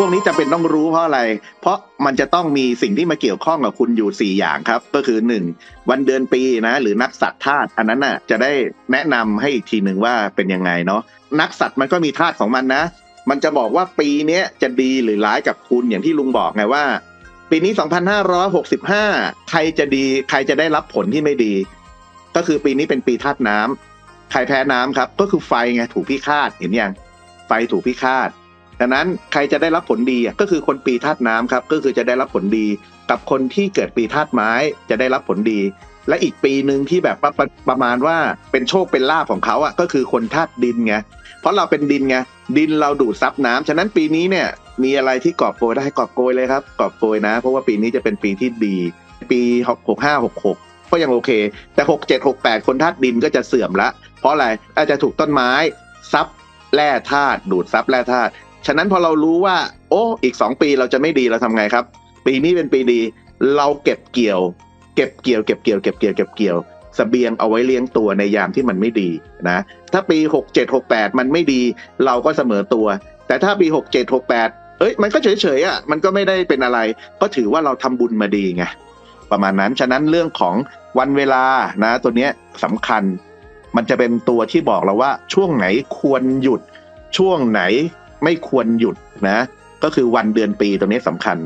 พวกนี้จะเป็นต้องรู้เพราะอะไร เพราะมันจะต้องมีสิ่งที่มาเกี่ยวข้องกับคุณอยู่ 4 อย่างครับ ก็คือ 1 วันเดือนปีนะ หรือนักสัตว์ธาตุอันนั้นน่ะจะได้แนะนำให้อีกทีหนึ่งว่าเป็นยังไงเนาะนักสัตว์มันก็มีธาตุของมันนะ มันจะบอกว่าปีนี้จะดีหรือร้ายกับคุณอย่างที่ลุงบอกไงว่า ปีนี้ 2565 ใครจะดี ใครจะได้รับผลที่ไม่ดี ก็คือปีนี้เป็นปีธาตุน้ำใครแพ้น้ำครับ ก็คือไฟไงถูกพิฆาตเห็นยังไฟถูกพิฆาต ดังนั้นใครจะได้รับผลดีก็คือคนปีธาตุน้ำครับก็คือจะได้รับผลดี กับคนที่เกิดปีธาตุไม้จะได้รับผลดี และอีกปีหนึ่งที่แบบประประประมาณว่าเป็นโชคเป็นลาภของเขาอะก็คือคนธาตุดินไงเพราะเราเป็นดินไงดินเราดูดซับน้ำฉะนั้นปีนี้เนี่ยมีอะไรที่กอบโกยได้กอบโกยเลยครับกอบโกยนะ เพราะว่าปีนี้จะเป็นปีที่ดี ปีหกหกห้าหกหกก็ยังโอเค แต่หกเจ็ดหกแปดคนธาตุดินก็จะเสื่อมละเพราะอะไรอาจจะถูกต้นไม้ซับแร่ธาตุดูดซับแร่ธาตุ ฉะนั้นพอเรารู้ว่า โอ้อีกสองปีเราจะไม่ดีเราทำไงครับ ปีนี้เป็นปีดี เราเก็บเกี่ยว เก็บเกี่ยวเก็บเกี่ยวเก็บเกี่ยวเก็บเกี่ยวสเบียงเอาไว้เลี้ยงตัวในยามที่มันไม่ดีนะ ถ้าปีหกเจ็ดหกแปดมันไม่ดี เราก็เสมอตัว แต่ถ้าปีหกเจ็ดหกแปดเอ้ย มันก็เฉยๆอะ มันก็ไม่ได้เป็นอะไร ก็ถือว่าเราทำบุญมาดีไง ประมาณนั้น ฉะนั้นเรื่องของวันเวลานะ ตัวเนี้ยสำคัญ มันจะเป็นตัวที่บอกเราว่า ช่วงไหนควรหยุด ช่วงไหน ไม่ควรหยุดนะ ก็คือวันเดือนปีตรงนี้สำคัญ